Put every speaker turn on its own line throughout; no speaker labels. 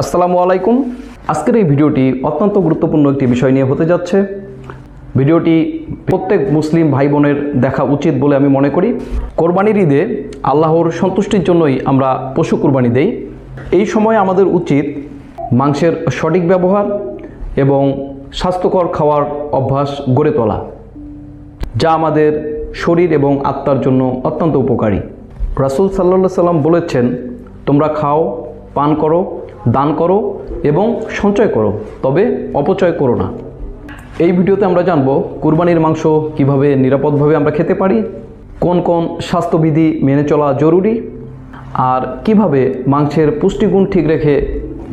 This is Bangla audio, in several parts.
আসসালামু আলাইকুম। আজকের এই ভিডিওটি অত্যন্ত গুরুত্বপূর্ণ একটি বিষয় নিয়ে হতে যাচ্ছে। ভিডিওটি প্রত্যেক মুসলিম ভাই বোনের দেখা উচিত বলে আমি মনে করি। কোরবানির ঈদে আল্লাহর সন্তুষ্টির জন্যই আমরা পশু কোরবানি দেই। এই সময় আমাদের উচিত মাংসের সঠিক ব্যবহার এবং স্বাস্থ্যকর খাওয়ার অভ্যাস গড়ে তোলা, যা আমাদের শরীর এবং আত্মার জন্য অত্যন্ত উপকারী। রাসুল সাল্লা সাল্লাম বলেছেন, তোমরা খাও, পান করো দান করো এবং সঞ্চয় করো, তবে অপচয় করো না। এই ভিডিওতে আমরা জানব কুরবানির মাংস কীভাবে নিরাপদভাবে আমরা খেতে পারি, কোন কোন স্বাস্থ্যবিধি মেনে চলা জরুরি, আর কীভাবে মাংসের পুষ্টিগুণ ঠিক রেখে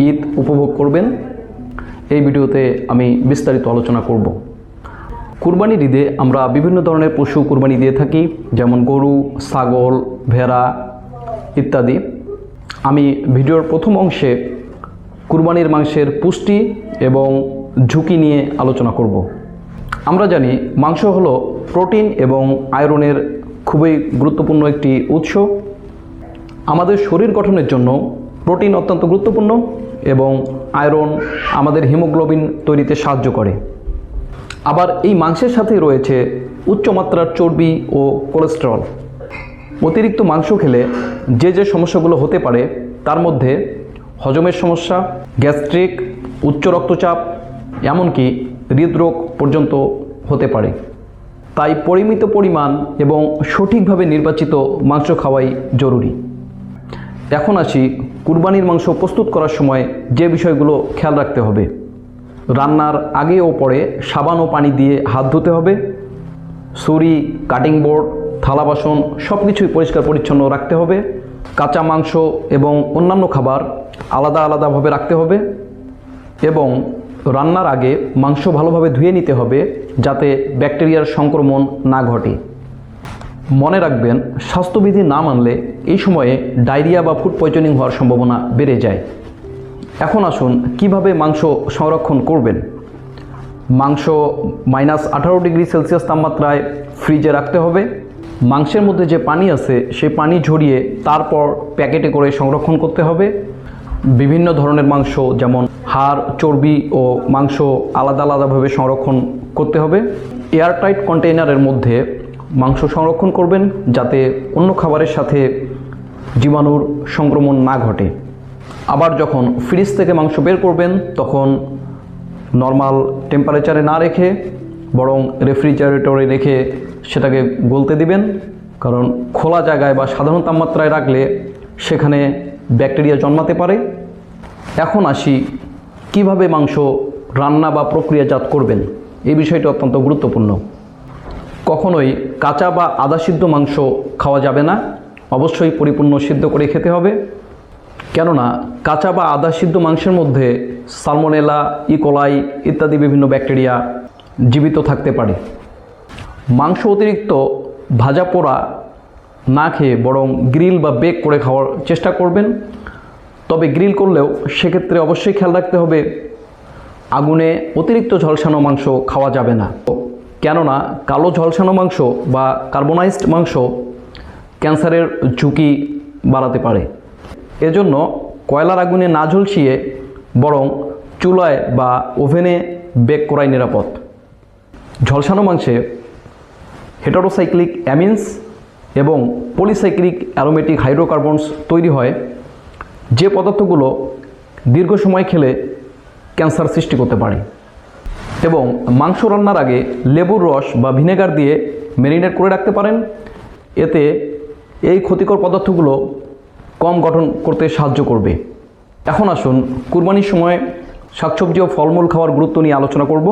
ঈদ উপভোগ করবেন। এই ভিডিওতে আমি বিস্তারিত আলোচনা করব। কুরবানির ঈদে আমরা বিভিন্ন ধরনের পশু কুরবানি দিয়ে থাকি, যেমন গরু, ছাগল, ভেড়া ইত্যাদি। আমি ভিডিওর প্রথম অংশে কুরবানির মাংসের পুষ্টি এবং ঝুঁকি নিয়ে আলোচনা করব। আমরা জানি মাংস হলো প্রোটিন এবং আয়রনের খুবই গুরুত্বপূর্ণ একটি উৎস। আমাদের শরীর গঠনের জন্য প্রোটিন অত্যন্ত গুরুত্বপূর্ণ এবং আয়রন আমাদের হিমোগ্লোবিন তৈরিতে সাহায্য করে। আবার এই মাংসের সাথে রয়েছে উচ্চমাত্রার চর্বি ও কোলেস্টেরল। অতিরিক্ত মাংস খেলে যে যে সমস্যাগুলো হতে পারে তার মধ্যে হজমের সমস্যা, গ্যাস্ট্রিক, উচ্চ রক্তচাপ, এমনকি হৃদরোগ পর্যন্ত হতে পারে। তাই পরিমিত পরিমাণ এবং সঠিকভাবে নির্বাচিত মাংস খাওয়াই জরুরি। এখন আসি কুরবানির মাংস প্রস্তুত করার সময় যে বিষয়গুলো খেয়াল রাখতে হবে। রান্নার আগে ও পরে সাবান ও পানি দিয়ে হাত ধুতে হবে। ছুরি, কাটিং বোর্ড, থালা বাসন সব কিছুই পরিষ্কার পরিচ্ছন্ন রাখতে হবে। কাঁচা মাংস এবং অন্যান্য খাবার আলাদা আলাদাভাবে রাখতে হবে এবং রান্নার আগে মাংস ভালোভাবে ধুয়ে নিতে হবে যাতে ব্যাকটেরিয়ার সংক্রমণ না ঘটে। মনে রাখবেন, স্বাস্থ্যবিধি না মানলে এই সময়ে ডায়রিয়া বা ফুড পয়জনিং হওয়ার সম্ভাবনা বেড়ে যায়। এখন আসুন, কীভাবে মাংস সংরক্ষণ করবেন? মাংস মাইনাস আঠারো ডিগ্রি সেলসিয়াস তাপমাত্রায় ফ্রিজে রাখতে হবে। মাংসের মধ্যে যে পানি আছে, সেই পানি ঝরিয়ে তারপর প্যাকেটে করে সংরক্ষণ করতে হবে। বিভিন্ন ধরনের মাংস যেমন হাড়, চর্বি ও মাংস আলাদা আলাদাভাবে সংরক্ষণ করতে হবে। এয়ারটাইট কন্টেইনারের মধ্যে মাংস সংরক্ষণ করবেন যাতে অন্য খাবারের সাথে জীবাণুর সংক্রমণ না ঘটে। আবার যখন ফ্রিজ থেকে মাংস বের করবেন, তখন নর্মাল টেম্পারেচারে না রেখে, বরং রেফ্রিজারেটরে রেখে সেটাকে গলতে দিবেন, কারণ খোলা জায়গায় বা সাধারণ তাপমাত্রায় রাখলে সেখানে ব্যাকটেরিয়া জন্মাতে পারে। এখন আসি, কীভাবে মাংস রান্না বা প্রক্রিয়াজাত করবেন? এই বিষয়টি অত্যন্ত গুরুত্বপূর্ণ। কখনোই কাঁচা বা আদা সিদ্ধ মাংস খাওয়া যাবে না, অবশ্যই পরিপূর্ণ সিদ্ধ করে খেতে হবে। কেননা, কাঁচা বা আদা সিদ্ধ মাংসের মধ্যে সালমোনেলা ইকোলাই ইত্যাদি বিভিন্ন ব্যাকটেরিয়া জীবিত থাকতে পারে। মাংস অতিরিক্ত ভাজা পোড়া না খেয়ে বরং গ্রিল বা বেক করে খাওয়ার চেষ্টা করবেন। তবে গ্রিল করলেও সেক্ষেত্রে অবশ্যই খেয়াল রাখতে হবে, আগুনে অতিরিক্ত ঝলসানো মাংস খাওয়া যাবে না। কেননা কালো ঝলসানো মাংস বা কার্বোনাইজড মাংস ক্যান্সারের ঝুঁকি বাড়াতে পারে। এজন্য কয়লার আগুনে না ঝলসিয়ে বরং চুলায় বা ওভেনে বেক করাই নিরাপদ। ঝলসানো মাংসে হেটারোসাইক্লিক অ্যামিনস এবং পলিসাইক্লিক অ্যারোমেটিক হাইড্রোকার্বনস তৈরি হয়। যে পদার্থগুলো দীর্ঘ সময় খেলে ক্যান্সার সৃষ্টি করতে পারে। এবং মাংস রান্নার আগে লেবুর রস বা ভিনেগার দিয়ে ম্যারিনেট করে রাখতে পারেন। এতে এই ক্ষতিকর পদার্থগুলো কম গঠন করতে সাহায্য করবে। এখন আসুন কুরবানির সময় শাকসবজি ও ফলমূল খাওয়ার গুরুত্ব নিয়ে আলোচনা করব।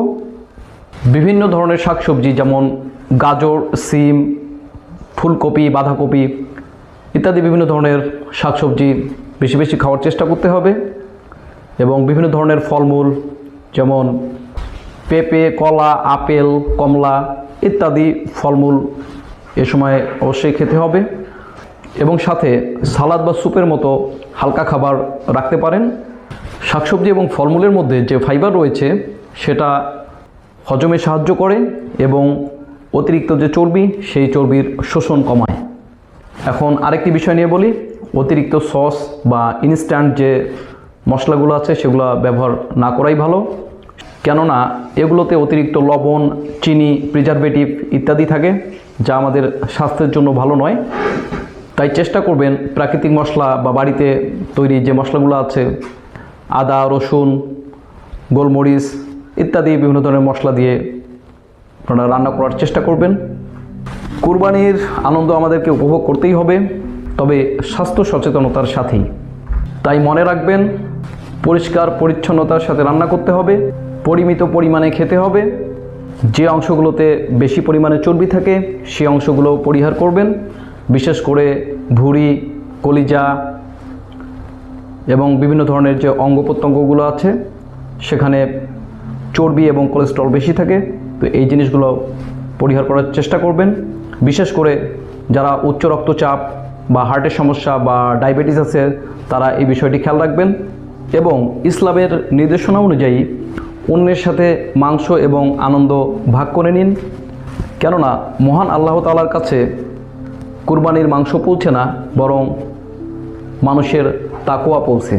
বিভিন্ন ধরনের শাকসবজি যেমন গাজর, সিম, ফুলকপি, বাঁধাকপি ইত্যাদি বিভিন্ন ধরনের শাকসবজি বেশি বেশি খাওয়ার চেষ্টা করতে হবে এবং বিভিন্ন ধরনের ফলমূল যেমন পেঁপে, কলা, আপেল, কমলা ইত্যাদি ফলমূল এ সময় অবশ্যই খেতে হবে এবং সাথে সালাদ বা স্যুপের মতো হালকা খাবার রাখতে পারেন। শাকসবজি এবং ফলমূলের মধ্যে যে ফাইবার রয়েছে সেটা হজমে সাহায্য করে এবং অতিরিক্ত যে চর্বি, সেই চর্বির শোষণ কমায়। এখন আরেকটি বিষয় নিয়ে বলি, অতিরিক্ত সস বা ইনস্ট্যান্ট যে মশলাগুলো আছে, সেগুলো ব্যবহার না করাই ভালো। কেননা, এগুলোতে অতিরিক্ত লবণ, চিনি প্রিজারভেটিভ ইত্যাদি থাকে, যা আমাদের স্বাস্থ্যের জন্য ভালো নয়। তাই চেষ্টা করবেন প্রাকৃতিক মশলা বা বাড়িতে তৈরি যে মশলাগুলো আছে, আদা, রসুন, গোলমরিচ ইত্যাদি বিভিন্ন ধরনের মশলা দিয়ে আপনারা রান্না করার চেষ্টা করবেন। কুরবানির আনন্দ আমাদেরকে উপভোগ করতেই হবে, তবে স্বাস্থ্য সচেতনতার সাথেই। তাই মনে রাখবেন, পরিষ্কার পরিচ্ছন্নতার সাথে রান্না করতে হবে, পরিমিত পরিমাণে খেতে হবে। যে অংশগুলোতে বেশি পরিমাণে চর্বি থাকে সেই অংশগুলো পরিহার করবেন। বিশেষ করে ভুঁড়ি, কলিজা এবং বিভিন্ন ধরনের যে অঙ্গ প্রত্যঙ্গগুলো আছে, সেখানে চর্বি এবং কোলেস্ট্রল বেশি থাকে। তো এই জিনিসগুলো পরিহার করার চেষ্টা করবেন। বিশেষ করে যারা উচ্চ রক্তচাপ বা হার্টের সমস্যা বা ডায়াবেটিস আছে, তারা এই বিষয়টি খেয়াল রাখবেন এবং ইসলামের নির্দেশনা অনুযায়ী অন্যের সাথে মাংস এবং আনন্দ ভাগ করে নিন। কেননা মহান আল্লাহ তালার কাছে কুরবানির মাংস পৌঁছে না, বরং মানুষের তাকোয়া পৌঁছে।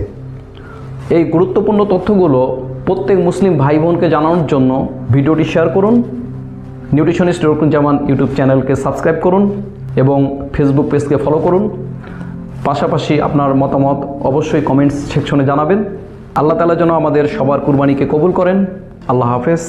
এই গুরুত্বপূর্ণ তথ্যগুলো প্রত্যেক মুসলিম ভাই বোনকে জানানোর জন্য ভিডিওটি শেয়ার করুন। নিউট্রিশনিস্ট রকুনজামান ইউটিউব চ্যানেলকে সাবস্ক্রাইব করুন এবং ফেসবুক পেজকে ফলো করুন। পাশাপাশি আপনার মতামত অবশ্যই কমেন্টস সেকশনে জানাবেন। আল্লাহ তালা যেন আমাদের সবার কুরবানিকে কবুল করেন। আল্লাহ হাফেজ।